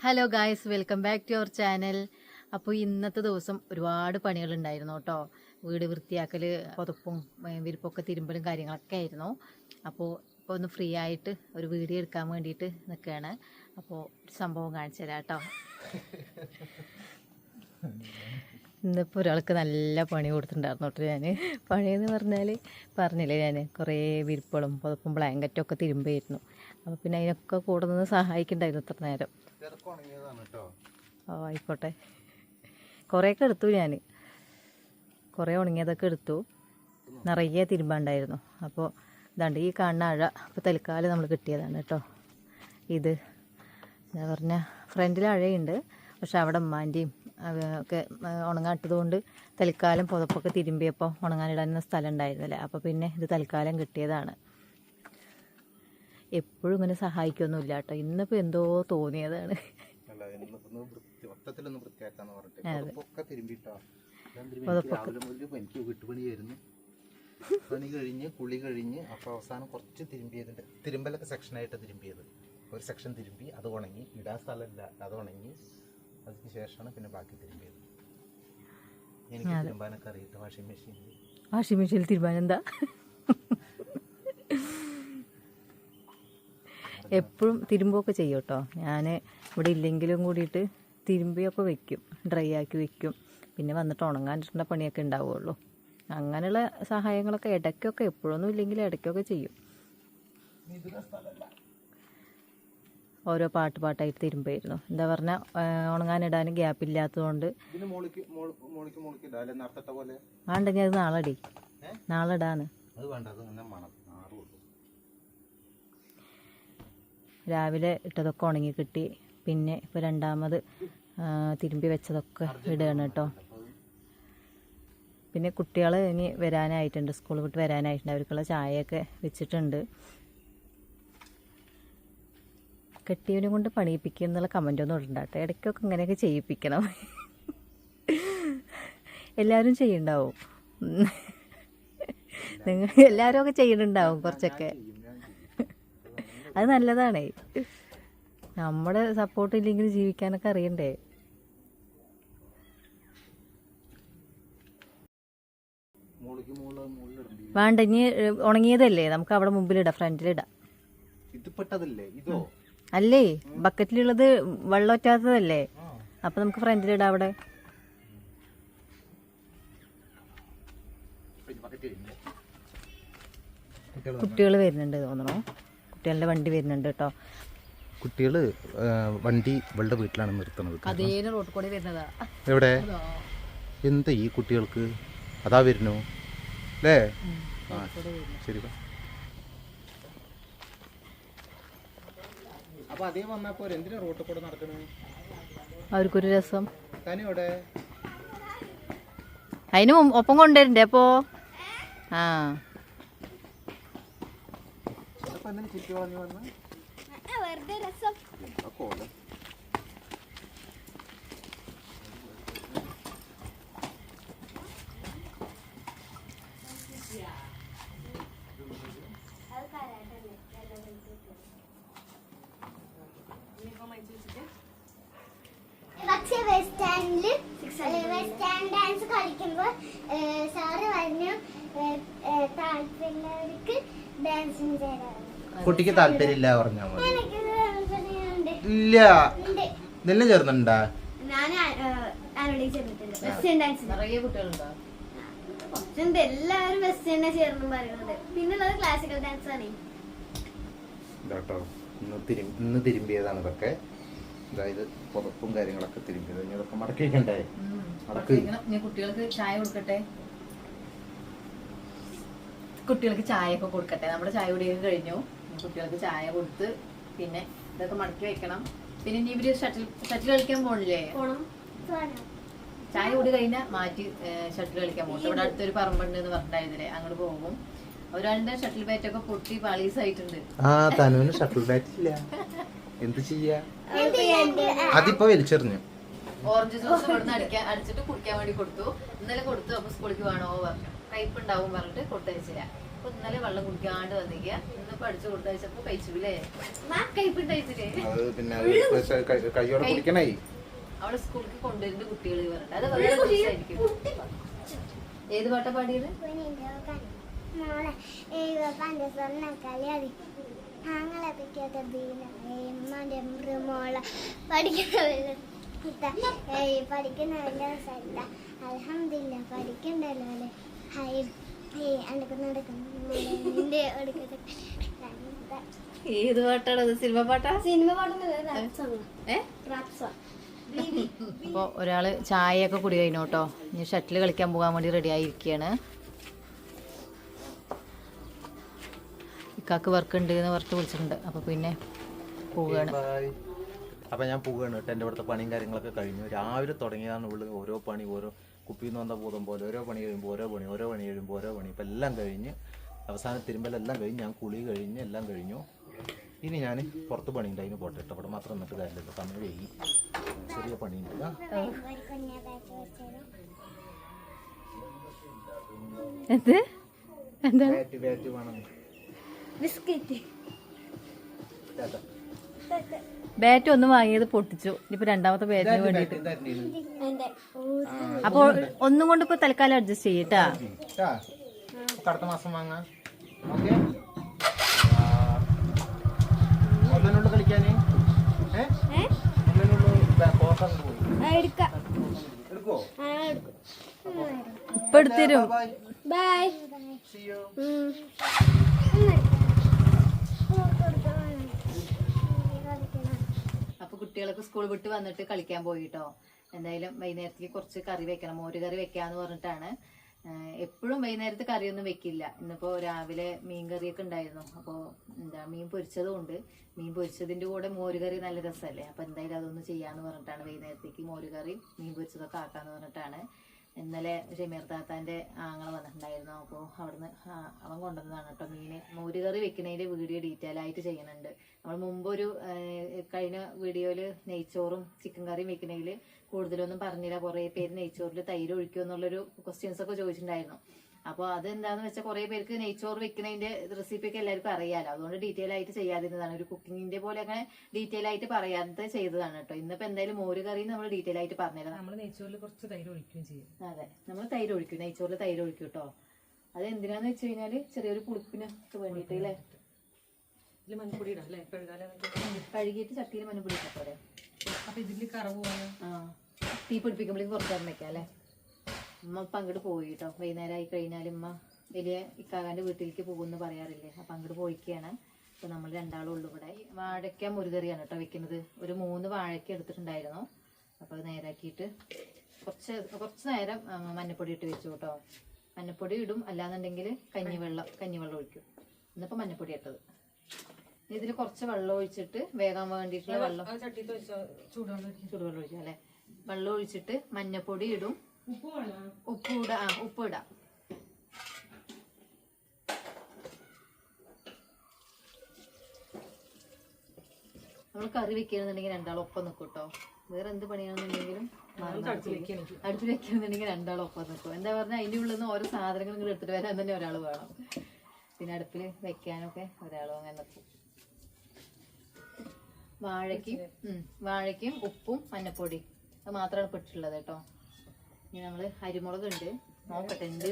Hello guys welcome back to our channel അപ്പോൾ ഇന്നത്തെ ദിവസം ഒരുപാട് പണികളുണ്ടായിരുന്നു കേട്ടോ. വീട് വൃത്തിയാക്കൽ പുതപ്പും വിരിപ്പൊക്കെ തിരുമ്പലും കാര്യങ്ങളൊക്കെ ആയിരുന്നു. അപ്പോൾ ഇപ്പോൾ ഒന്ന് ഫ്രീ ആയിട്ട് ഒരു വീഡിയോ എടുക്കാൻ വേണ്ടിയിട്ട് നിൽക്കുകയാണ് അപ്പോൾ സംഭവം കാണിച്ചു തരാം കേട്ടോ. ഇന്നിപ്പോൾ ഒരാൾക്ക് നല്ല പണി കൊടുത്തിട്ടുണ്ടായിരുന്നു കേട്ടോ ഞാൻ പണിയെന്ന് പറഞ്ഞാൽ പറഞ്ഞില്ലേ ഞാൻ കുറേ വിരിപ്പുകളും പുതപ്പും ബ്ലാങ്കറ്റും ഒക്കെ തിരുമ്പായിരുന്നു. അപ്പോൾ പിന്നെ അതിനൊക്കെ കൂടെ നിന്ന് സഹായിക്കണ്ടായിരുന്നു ഇത്ര നേരം. ഓ ആയിക്കോട്ടെ. കുറേയൊക്കെ എടുത്തു ഞാൻ കുറേ ഉണങ്ങിയതൊക്കെ എടുത്തു. നിറയെ തിരുമ്പാണ്ടായിരുന്നു അപ്പോൾ ഇതാണ്ട് ഈ കാണുന്ന അഴ അപ്പോൾ തൽക്കാലം നമ്മൾ കിട്ടിയതാണ് കേട്ടോ. ഇത് എന്താ പറഞ്ഞാൽ ഫ്രണ്ടിൽ അഴയുണ്ട്. പക്ഷെ അവിടെ ഉമ്മാന്റെയും ഒക്കെ ഉണങ്ങാട്ടതുകൊണ്ട് തൽക്കാലം പുതപ്പൊക്കെ തിരുമ്പിയപ്പോൾ ഉണങ്ങാനിടാൻ സ്ഥലം ഉണ്ടായിരുന്നില്ല. അപ്പോൾ പിന്നെ ഇത് തൽക്കാലം കിട്ടിയതാണ്. എപ്പോഴും ഇങ്ങനെ സഹായിക്കൊന്നുമില്ല കേട്ടോ ഇന്നിപ്പോൾ എന്തോ തോന്നിയതാണ്. എനിക്ക് വീട്ടുപണിയായിരുന്നു. പണി കഴിഞ്ഞ് കുളി കഴിഞ്ഞ് അപ്പോൾ അവസാനം കുറച്ച് തിരുമ്പിയതിന്റെ തിരുമ്പലൊക്കെ സെക്ഷനായിട്ട് തിരുമ്പിയത്. ഒരു സെക്ഷൻ തിരുമ്പി അത് ഉണങ്ങി ഇടാൻ സ്ഥലമില്ല അത് ഉണങ്ങി അതിന് ശേഷമാണ് പിന്നെ ബാക്കി തിരുമ്പിയത്. എനിക്ക് തിരുമ്പാനൊക്കെ അറിയിട്ട് വാഷിംഗ് മെഷീനിൽ വാഷിംഗ് മെഷീനിൽ തിരുമ്പാൻ എന്താ? എപ്പോഴും തിരുമ്പൊക്കെ ചെയ്യും കേട്ടോ ഞാൻ ഇവിടെ ഇല്ലെങ്കിലും കൂടിയിട്ട് തിരുമ്പിയൊക്കെ വെക്കും. ഡ്രൈ ആക്കി വെക്കും. പിന്നെ വന്നിട്ട് ഉണങ്ങാനിട്ടുള്ള പണിയൊക്കെ ഉണ്ടാവുള്ളൂ. അങ്ങനെയുള്ള സഹായങ്ങളൊക്കെ ഇടയ്ക്കൊക്കെ എപ്പോഴൊന്നും ഇല്ലെങ്കിലും ഇടയ്ക്കൊക്കെ ചെയ്യും. ഓരോ പാട്ട് പാട്ടായിട്ട് തിരുമ്പായിരുന്നു. എന്താ പറഞ്ഞാൽ ഉണങ്ങാനിടാനും ഗ്യാപ്പ് ഇല്ലാത്തതുകൊണ്ട്. പോലെ. വേണ്ടെങ്കിൽ അത് നാളെ അടി? നാളെ ഇടാന്ന് അത് വേണ്ട അത് അങ്ങനെ മണം മാറുള്ളൂ രാവിലെ ഇട്ടതൊക്കെ ഉണങ്ങി കിട്ടി. പിന്നെ ഇപ്പോൾ രണ്ടാമത് തിരുമ്പി വെച്ചതൊക്കെ ഇടുകയാണ് കേട്ടോ. പിന്നെ കുട്ടികൾ ഇനി വരാനായിട്ടുണ്ട് സ്കൂൾ വിട്ട് വരാനായിട്ടുണ്ട്. അവർക്കുള്ള ചായയൊക്കെ വെച്ചിട്ടുണ്ട്. കെട്ടിയവനെ കൊണ്ട് പണിയിപ്പിക്കുക എന്നുള്ള കമന്റ് ഒന്നും ഇടണ്ടാട്ടെ ഇടയ്ക്കൊക്കെ ഇങ്ങനെയൊക്കെ ചെയ്യിപ്പിക്കണം. എല്ലാവരും ചെയ്യണ്ടാവും നിങ്ങൾ എല്ലാവരും ഒക്കെ ചെയ്യുന്നുണ്ടാവും കുറച്ചൊക്കെ. അത് നല്ലതാണേ. നമ്മുടെ സപ്പോർട്ട് ഇല്ലെങ്കിൽ ജീവിക്കാനൊക്കെ അറിയണ്ടേ? വേണ്ട ഇനി ഉണങ്ങിയതല്ലേ? നമുക്ക് അവിടെ മുമ്പിലിടാം ഫ്രണ്ടിലിടാം. അല്ലേ? ബക്കറ്റിലുള്ളത് വെള്ളം ഒറ്റാത്തതല്ലേ? അപ്പൊ നമുക്ക് ഫ്രണ്ടിലിടാം അവിടെ. കുട്ടികൾ വരുന്നുണ്ട് തോന്നണു. കുട്ടികളുടെ വണ്ടി വരുന്നുണ്ട് കേട്ടോ. കുട്ടികൾ വണ്ടി ഇവളുടെ വീട്ടിലാണ് നിർത്തുന്നത്. എവിടെ? എന്താ ഈ കുട്ടികൾക്ക്? അതാ വരുന്നു. അല്ലേ? ആ ശരി അവർക്കൊരു രസം. അതിന് ഒപ്പം കൊണ്ടുവരണ്ടേ അപ്പോ? ആ. അപ്പൊ എന്തിനാ ചുറ്റി വളഞ്ഞു വന്ന. കോലം പക്ഷെ വെസ്റ്റ് സ്റ്റാൻഡിൽ വെസ്റ്റ് സ്റ്റാൻഡ് ഡാൻസ് കളിക്കുമ്പോൾ സാറ് പറഞ്ഞു താല്പര്യമുള്ളവർക്ക് ഡാൻസിങ് ചേരാൻ കുട്ടിക്ക് താല്പര്യമില്ല പറഞ്ഞാ മതി. ഇല്ല. വെസ്റ്റേൺ കുട്ടികളുണ്ടോ? കുറച്ചുണ്ട്. എല്ലാവരും ചേർന്നും പറയുന്നത്. പിന്നുള്ളത് ക്ലാസിക്കൽ ഡാൻസ് ആണ്. കേട്ടോ ഇന്ന് തിരും ഇന്ന് തിരുമ്പിയതാണ് ഇതൊക്കെ. അതായത് പുതപ്പും കാര്യങ്ങളൊക്കെ തിരുമ്പിയത്. ഇനി ഇതൊക്കെ മടക്കി വയ്ക്കണ്ടേ മടക്ക് ഞാൻ കുട്ടികൾക്ക് ചായ കൊടുക്കട്ടെ? കുട്ടികൾക്ക് ചായ ഒക്കെ കൊടുക്കട്ടെ? നമ്മുടെ ചായ കുടിയൊക്കെ കഴിഞ്ഞു. കുട്ടികൾക്ക് ചായ കൊടുത്ത് പിന്നെ ഇതൊക്കെ മടക്കി വെക്കണം. പിന്നെ ഇനി ഇവർ ഷട്ടിൽ ഷട്ടിൽ കളിക്കാൻ പോണില്ലേ? പോണം. പോണം. ചായ കൂടി കഴിഞ്ഞാൽ മാറ്റി ഷട്ടിൽ കളിക്കാൻ പോകും ഇവിടെ അടുത്തൊരു പറമ്പുണ്ട് എന്ന് പറഞ്ഞിട്ടുണ്ടായിരുന്നില്ലേ അങ്ങോട്ട് പോകും. ഒരാളുടെ ഷട്ടിൽ ബാറ്റ് ഒക്കെ പൊട്ടി പാളീസായിട്ടുണ്ട്. ആ തനുവിന് ഷട്ടിൽ ബാറ്റ് ഇല്ല. എന്ത് ചെയ്യാ? അതിപ്പോ വലിച്ചെറിഞ്ഞു. ഓറഞ്ച് ജ്യൂസ് ഇവിടുന്ന് അടിക്കാൻ അടിച്ചിട്ട് കുടിക്കാൻ വേണ്ടി കൊടുത്തു. ഇന്നലെ കൊടുത്തു അപ്പൊ സ്കൂളിലേക്ക് വേണോ പറഞ്ഞു. കയ്പ് ഉണ്ടാവും പറഞ്ഞിട്ട് കൊടുത്തയച്ചില്ല. അപ്പൊ ഇന്നലെ വെള്ളം കുടിക്കാണ്ട് വന്നിരിക്കുക ഇന്ന് പഠിച്ചു കൊടുത്തയച്ചപ്പോ കഴിച്ചില്ലേ കൈയോടെ കുടിക്കണേ. അവിടെ സ്കൂളിൽ കൊണ്ടുവരുന്ന കുട്ടികൾ പറഞ്ഞിട്ട് അത് വളരെ ദിവസമായിരിക്കും ഏത് പാട്ടാ പാടിയത്? കളിയാതി ഞങ്ങളെ പറ്റിയൊക്കെ ബീനുമ്മാന്റെ മൃമോള പഠിക്കുന്ന പഠിക്കുന്ന വലിയ സ്ഥലത്ത അലഹമില്ല പഠിക്കണ്ടല്ലോ അല്ലേ? ഹൈ ഏത് പാട്ടാണ് അത്? സിനിമ പാട്ടാ? സിനിമ അപ്പോൾ ഒരാൾ ചായയൊക്കെ കുടി കഴിഞ്ഞു കേട്ടോ. ഇനി ഷട്ടിൽ കളിക്കാൻ പോകാൻ വേണ്ടി റെഡി ആയിരിക്കുകയാണ്. ഇക്കാക്ക് വർക്ക് ഉണ്ട് എന്ന് പറഞ്ഞിട്ട് വിളിച്ചിട്ടുണ്ട്. അപ്പോൾ പിന്നെ പോവുകയാണ്. ബൈ. അപ്പൊ ഞാൻ പോവുകയാണ് കേട്ടോ. എന്റെ ഇവിടുത്തെ പണിയും കാര്യങ്ങളൊക്കെ കഴിഞ്ഞു. രാവിലെ തുടങ്ങിയതാണ് ഉള്ളത് ഓരോ പണി ഓരോ കുപ്പിയിൽ നിന്ന് വന്ന ഭൂതം പോലെ ഓരോ പണി കഴിയുമ്പോൾ ഓരോ പണി ഓരോ പണി കഴിയുമ്പോൾ ഓരോ പണി. ഇപ്പം എല്ലാം കഴിഞ്ഞ് അവസാനം തിരുമ്പലെല്ലാം കഴിഞ്ഞ് ഞാൻ കുളി കഴിഞ്ഞ് എല്ലാം കഴിഞ്ഞു. ഇനി ഞാൻ പുറത്ത് പണിയുണ്ട് അതിന് പോട്ടെ കേട്ടോ അവിടെ മാത്രം നിന്നിട്ട് കാര്യമില്ല സമയം വൈകി. ചെറിയ പണിയുണ്ട്. ഉണ്ട് എന്ത്? എന്താ? Bat biscuit. ഒന്ന് വാങ്ങിയത് പൊട്ടിച്ചു. ഇനിയിപ്പോ രണ്ടാമത്തെ ബാറ്റിന് വേണ്ടിയിട്ട്. അപ്പോൾ ഒന്നും കൊണ്ട് ഇപ്പൊ തൽക്കാലം അഡ്ജസ്റ്റ് ചെയ്യട്ടാ. അടുത്ത മാസം വാങ്ങാം. ഓക്കെ. ഒന്നിനുള്ളു കളിക്കാന്. ഏ? ഒന്നിനുള്ളു കോട്ടം പോയി. എടുക്കാം. എടുക്കോ? എടുക്കും. ഇപ്പം എടുത്തരും. ബൈ. അപ്പൊ കുട്ടികളൊക്കെ സ്കൂൾ വിട്ട് വന്നിട്ട് കളിക്കാൻ പോയിട്ടോ? എന്തായാലും വൈകുന്നേരത്തേക്ക് കുറച്ച് കറി വെക്കണം. മോര് കറി വെക്കാന്ന് പറഞ്ഞിട്ടാണ്. എപ്പോഴും വൈകുന്നേരത്ത് കറിയൊന്നും വെക്കില്ല. ഇന്നിപ്പോ രാവിലെ മീൻ കറിയൊക്കെ ഉണ്ടായിരുന്നു. അപ്പോൾ എന്താ മീൻ പൊരിച്ചതും ഉണ്ട് മീൻ പൊരിച്ചതിന്റെ കൂടെ മോര് കറി നല്ല രസമല്ലേ? അപ്പൊ എന്തായാലും അതൊന്ന് ചെയ്യാന്ന് പറഞ്ഞിട്ടാണ് വൈകുന്നേരത്തേക്ക് മോര് കറി മീൻ പൊരിച്ചതൊക്കെ ആക്കാന്ന് പറഞ്ഞിട്ടാണ്. ഇന്നലെ ഷമീർ താത്താന്റെ ആങ്ങളെ വന്നിട്ടുണ്ടായിരുന്നു. അപ്പോൾ അവിടുന്ന് അവൻ കൊണ്ടുവന്നതാണ് കേട്ടോ മീന്. മോര് കറി വീഡിയോ ഡീറ്റെയിൽ ആയിട്ട് ചെയ്യുന്നുണ്ട്. നമ്മൾ മുമ്പ് ഒരു കഴിഞ്ഞ വീഡിയോയിൽ നെയ്ച്ചോറും ചിക്കൻ കറിയും വെക്കുന്നതിൽ കൂടുതലൊന്നും പറഞ്ഞില്ല. കുറേ പേര് നെയ്ച്ചോറിൽ തൈര് ഒഴിക്കുമോ എന്നുള്ളൊരു ക്വസ്റ്റ്യൻസ് ഒക്കെ ചോദിച്ചിട്ടുണ്ടായിരുന്നു. അപ്പോൾ അതെന്താന്ന് വെച്ചാൽ കുറേ പേർക്ക് നെയ്ച്ചോറ് വെക്കുന്നതിന്റെ റെസിപ്പി ഒക്കെ എല്ലാവർക്കും അറിയാലോ. അതുകൊണ്ട് ഡീറ്റെയിൽ ആയിട്ട് ചെയ്യാതിരുന്നതാണ്. ഒരു കുക്കിങ്ങിന്റെ പോലെ അങ്ങനെ ഡീറ്റെയിൽ ആയിട്ട് പറയാതെ ചെയ്തതാണ് കേട്ടോ. ഇന്നിപ്പോ എന്തായാലും മോര് കറി നമ്മൾ ഡീറ്റെയിൽ ആയിട്ട് പറഞ്ഞുതരാം. നമ്മൾ നെയ്ച്ചോറിൽ കുറച്ച് തൈര് ഒഴിക്കുകയും ചെയ്യും. അതെ. നമ്മൾ തൈര് ഒഴിക്കും. നെയ്ച്ചോറിൽ തൈര് ഒഴിക്കും കേട്ടോ. അത് എന്തിനാന്ന് വെച്ച് കഴിഞ്ഞാൽ ചെറിയൊരു പുളിപ്പിന് വേണ്ടിയിട്ട് അല്ലേ ഇതിൽ മഞ്ഞപ്പൊടി ഇടാം അല്ലേ കഴുകാലേ കഴുകിയിട്ട് ചട്ടിയിൽ മഞ്ഞപ്പൊടി ഇട്ടാ പോരെ. അപ്പൊ ഇതിൽ കറവ് ആ. തീ പിടിപ്പിക്കുമ്പോഴേക്ക് വെക്കാം അല്ലേ ഉമ്മ ഇപ്പം അങ്ങോട്ട് പോയി കേട്ടോ വൈകുന്നേരം ആയി കഴിഞ്ഞാൽ ഉമ്മ വലിയ ഇക്കാകാന്റെ വീട്ടിലേക്ക് പോകുമെന്ന് പറയാറില്ലേ. അപ്പം അങ്ങോട്ട് പോയിക്കാണ്. അപ്പോൾ നമ്മൾ രണ്ടാളും ഉള്ളു ഇവിടെ. വാഴയ്ക്ക മുരുകറിയാണ് കേട്ടോ വെക്കുന്നത്. ഒരു മൂന്ന് വാഴയ്ക്ക എടുത്തിട്ടുണ്ടായിരുന്നു. അപ്പോൾ അത് നേരാക്കിയിട്ട് കുറച്ച് കുറച്ച് നേരം മഞ്ഞപ്പൊടി ഇട്ട് വെച്ചു കേട്ടോ മഞ്ഞപ്പൊടി ഇടും. അല്ലാന്നുണ്ടെങ്കിൽ കഞ്ഞിവെള്ളം കഞ്ഞിവെള്ളം ഒഴിക്കും. ഇന്നിപ്പോൾ മഞ്ഞപ്പൊടി ഇട്ടത്. ഇതിൽ കുറച്ച് വെള്ളം ഒഴിച്ചിട്ട് വേഗം വേണ്ടിയിട്ടുള്ള വെള്ളം ചൂടുവെള്ളം ഒഴിക്കും. ചുടുവെള്ളം ഒഴിക്കും അല്ലെ? വെള്ളം ഒഴിച്ചിട്ട് മഞ്ഞപ്പൊടി ഇടും. ഉപ്പ് വേണോ ഉപ്പ് ഇടാം. ആ ഉപ്പ് ഇടാം. നമ്മൾ കറി വെക്കണമെന്നുണ്ടെങ്കിൽ രണ്ടാളും ഒപ്പം നിൽക്കും കേട്ടോ വേറെ എന്ത് പണിയാണെന്നുണ്ടെങ്കിലും. അടുപ്പിൽ വെക്കണമെന്നുണ്ടെങ്കിൽ രണ്ടാളും ഒപ്പം നിൽക്കും. എന്താ പറഞ്ഞാൽ അതിന്റെ ഉള്ളിൽ നിന്ന് ഓരോ സാധനങ്ങൾ ഇങ്ങോട്ട് എടുത്തിട്ട് വരാൻ തന്നെ ഒരാൾ വേണം. പിന്നെ അടുപ്പിൽ വെക്കാനൊക്കെ ഒരാളും അങ്ങനെ നിൽക്കും. വാഴയ്ക്കും വാഴയ്ക്കും ഉപ്പും മഞ്ഞപ്പൊടി അത് മാത്രമാണ് പെട്ടിട്ടുള്ളത് കേട്ടോ. ഇനി നമ്മൾ അരിമുളക് ഉണ്ട് നോക്കട്ടെ ഉണ്ട്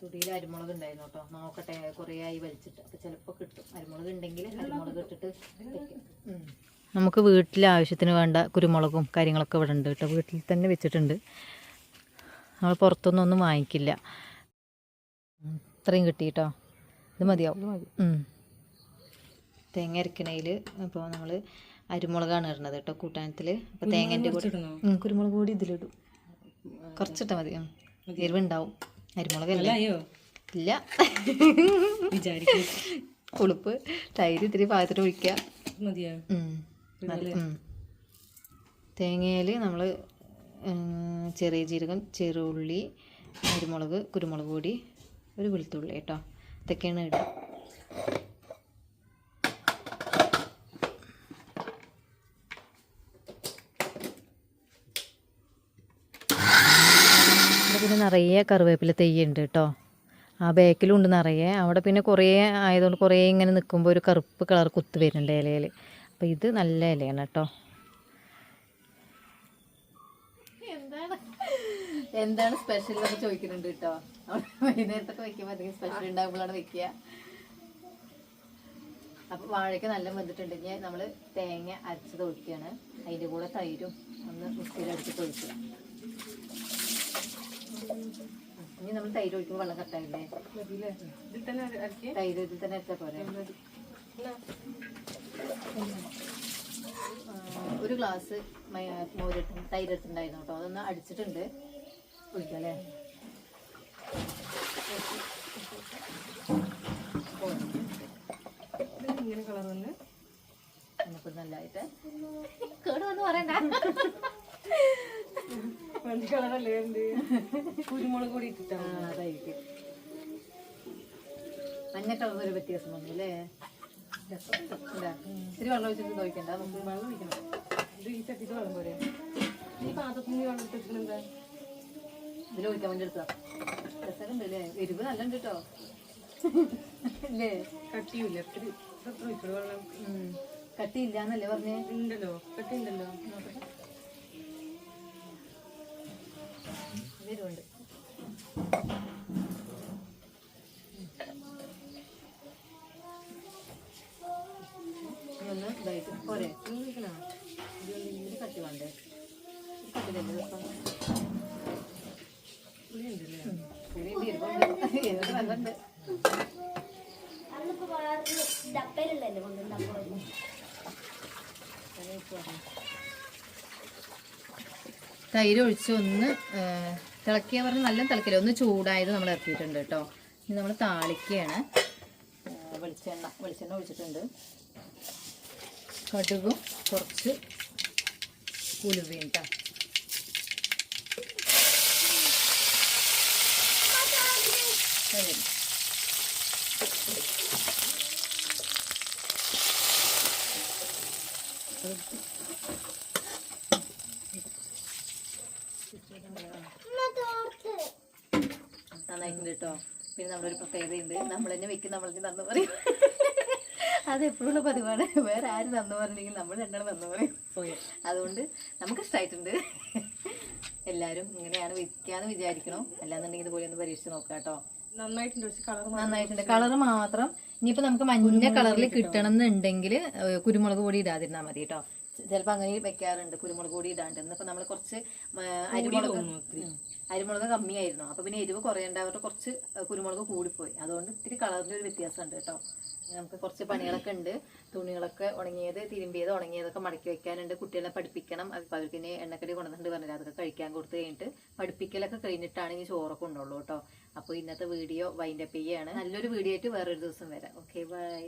തുടിയിൽ അരിമുളക് ഉണ്ടായിരുന്നു കേട്ടോ. നോക്കട്ടെ കുറേ ആയി വലിച്ചിട്ട്. അപ്പൊ ചിലപ്പോ കിട്ടും. അരിമുളക് ഉണ്ടെങ്കിൽ അരിമുളക് ഇട്ടിട്ട് നമുക്ക് വീട്ടിലെ ആവശ്യത്തിന് വേണ്ട കുരുമുളകും കാര്യങ്ങളൊക്കെ ഇവിടെ ഉണ്ട് കേട്ടോ. വീട്ടിൽ തന്നെ വെച്ചിട്ടുണ്ട്. നമ്മൾ പുറത്തൊന്നും ഒന്നും വാങ്ങിക്കില്ല. ഇത്രയും കിട്ടി കേട്ടോ. ഇത് മതിയാവും. ഉം. തേങ്ങ അരക്കണയിൽ അപ്പോൾ നമ്മൾ അരിമുളകാണ് ഇടുന്നത് കേട്ടോ കൂട്ടാനത്തിൽ അപ്പോൾ തേങ്ങന്റെ കൂടെ കുരുമുളക് കൂടി ഇതിലിടും. കുറച്ചിട്ടാൽ മതി. എരിവുണ്ടാവും അരിമുളകല്ല? അയ്യോ ഇല്ല. പുളിപ്പ് തൈര് ഇത്തിരി പാകത്തിന് ഒഴിക്ക. തേങ്ങയിൽ തേങ്ങയിൽ നമ്മൾ ചെറിയ ജീരകം ചെറുള്ളി അരിമുളക് കുരുമുളക് പൊടി ഒരു വെളുത്തുള്ളി കേട്ടോ. ഇതൊക്കെയാണ് ഇടുക ഇവിടെ പിന്നെ നിറയെ കറിവേപ്പില തെയ്യുണ്ട് കേട്ടോ. ആ ബേക്കിലുണ്ട് നിറയെ. അവിടെ പിന്നെ കുറേ ആയതുകൊണ്ട് കുറേ ഇങ്ങനെ നിൽക്കുമ്പോൾ ഒരു കറുപ്പ് കളർ കുത്ത് വരുന്നുണ്ട് ഇലയിൽ അപ്പോൾ ഇത് നല്ല ഇലയാണ് കേട്ടോ. എന്താണ്? സ്പെഷ്യൽ എന്ന് ചോദിക്കുന്നുണ്ട് കേട്ടോ. വൈകുന്നേരത്തൊക്കെ വെക്കുമ്പോൾ അധികം സ്പെഷ്യൽ ഉണ്ടാകുമ്പോഴാണ് വെക്കുക. അപ്പോൾ വാഴയ്ക്ക് നല്ല വെന്തിട്ടുണ്ടെങ്കിൽ നമ്മൾ തേങ്ങ അരച്ചത് ഒഴിക്കുകയാണ്. അതിന്റെ കൂടെ തൈരും ഒന്ന് മിക്സിയിലടിച്ചിട്ട് ഒഴിക്കുക. ഇനി നമ്മൾ തൈര് ഒഴിക്കുമ്പോൾ വെള്ളം കട്ടായില്ലേ? തൈര് ഇതിൽ തന്നെ അരച്ചാൽ പോരെ. ഒരു ഗ്ലാസ് മോരിട്ട് തൈര് എടുത്തിട്ടുണ്ടായിരുന്നു കേട്ടോ. അതൊന്ന് അടിച്ചിട്ടുണ്ട്. ഒഴിക്കാം അല്ലേ ഇങ്ങനെ കളർ വന്ന്? നമുക്ക് നല്ലതായിട്ട് കേട് വന്ന് പറയണ്ട. മഞ്ഞ കളറല്ലേ എന്ത്? കുരുമുളക് കൂടി ഇട്ടിട്ടാണ് അതായിരിക്കും. മഞ്ഞ കളർ ഒരു വ്യത്യാസം വന്നു അല്ലേ. ഇത്തിരി വെള്ളം ഒഴിച്ചിട്ട് നോക്കണ്ട നമുക്ക് വെള്ളം ഒഴിക്കണം. ഇത് ഈ ചട്ടിക്ക് വെള്ളം പോരെ? ഈ പാത്രത്തിൽ നിന്ന് വെള്ളം ഇട്ടിട്ട് എന്താ? ഇതിൽ ഒഴിക്കാൻ വേണ്ടി എടുത്താ രസമുണ്ട് അല്ലേ? എരിവ് നല്ല ഉണ്ട് കേട്ടോ അല്ലേ കട്ടിയില്ല എത്ര ഒഴിക്കണം വെള്ളം. കട്ടിയില്ല എന്നല്ലേ പറഞ്ഞേ? ഉണ്ടല്ലോ. കട്ടി ഉണ്ടല്ലോ ഇനി ഒന്ന് ഇതായിട്ട് പോരെ. ഒന്ന് ഒഴിക്കണോ ഇത് കട്ടി വേണ്ടേ തൈര് ഒഴിച്ച് ഒന്ന് തിളക്കിയ പറഞ്ഞ് നല്ല തിളക്കില്ല. ഒന്ന് ചൂടായത് നമ്മൾ ഇറക്കിയിട്ടുണ്ട് കേട്ടോ. ഇനി നമ്മൾ താളിക്കുകയാണ് വെളിച്ചെണ്ണ വെളിച്ചെണ്ണ ഒഴിച്ചിട്ടുണ്ട്. കടുകും കുറച്ച് ഉലുവയും കേട്ടോ അതെ. നന്നായിട്ടുണ്ട് കേട്ടോ പിന്നെ നമ്മളൊരു പ്രത്യേകതയുണ്ട്. നമ്മൾ തന്നെ വെക്കും നമ്മൾ തന്നെ നന്ന് പറയും. അത് എപ്പോഴുള്ള പതിവാണ്. വേറെ ആര് നന്ന് പറഞ്ഞില്ലെങ്കിൽ നമ്മൾ രണ്ടാണ് നന്ന് പറയും. അതുകൊണ്ട് നമുക്ക് ഇഷ്ടമായിട്ടുണ്ട് എല്ലാവരും ഇങ്ങനെയാണ് വെക്കാന്ന് വിചാരിക്കണം? അല്ലാന്നുണ്ടെങ്കിൽ ഇതുപോലെ ഒന്ന് പരീക്ഷിച്ച് നോക്കാട്ടോ കേട്ടോ നന്നായിട്ടുണ്ട്. കളർ മാത്രം ഇനിയിപ്പോ നമുക്ക് മഞ്ഞ കളറിൽ കിട്ടണം എന്നുണ്ടെങ്കിൽ കുരുമുളക് പൊടി ഇടാതിരുന്നാൽ മതി കേട്ടോ ചിലപ്പോൾ അങ്ങനെ വെക്കാറുണ്ട്. കുരുമുളക് പൊടി ഇടാണ്ട്. ഇന്നിപ്പോ നമ്മൾ കുറച്ച് അരിമുളക്. അരിമുളക് കമ്മിയായിരുന്നു. അപ്പൊ പിന്നെ എരിവ് കുറയണ്ടാവട്ടെ കുറച്ച് കുരുമുളക് കൂടിപ്പോയി. അതുകൊണ്ട് ഇത്തിരി കളറിന്റെ ഒരു വ്യത്യാസം വ്യത്യാസമുണ്ട് കേട്ടോ. നമുക്ക് കുറച്ച് പണികളൊക്കെ ഉണ്ട്. തുണികളൊക്കെ ഉണങ്ങിയത് തിരുമ്പിയത് ഉണങ്ങിയതൊക്കെ മടക്കി വെക്കാനുണ്ട്. കുട്ടികളെ പഠിപ്പിക്കണം. അപ്പൊ അവർക്ക് ഇനി എണ്ണക്കടി കൊണ്ടുവന്നിട്ട് പറഞ്ഞില്ല? അതൊക്കെ കഴിക്കാൻ കൊടുത്തു കഴിഞ്ഞിട്ട് പഠിപ്പിക്കലൊക്കെ കഴിഞ്ഞിട്ടാണ് ഇനി ചോറൊക്കെ ഉണ്ടുള്ളൂ കേട്ടോ. അപ്പോൾ ഇന്നത്തെ വീഡിയോ വൈൻഡപ്പ് ചെയ്യാണ്. നല്ലൊരു വീഡിയോ ആയിട്ട് വേറൊരു ദിവസം വരാം. Okay bye.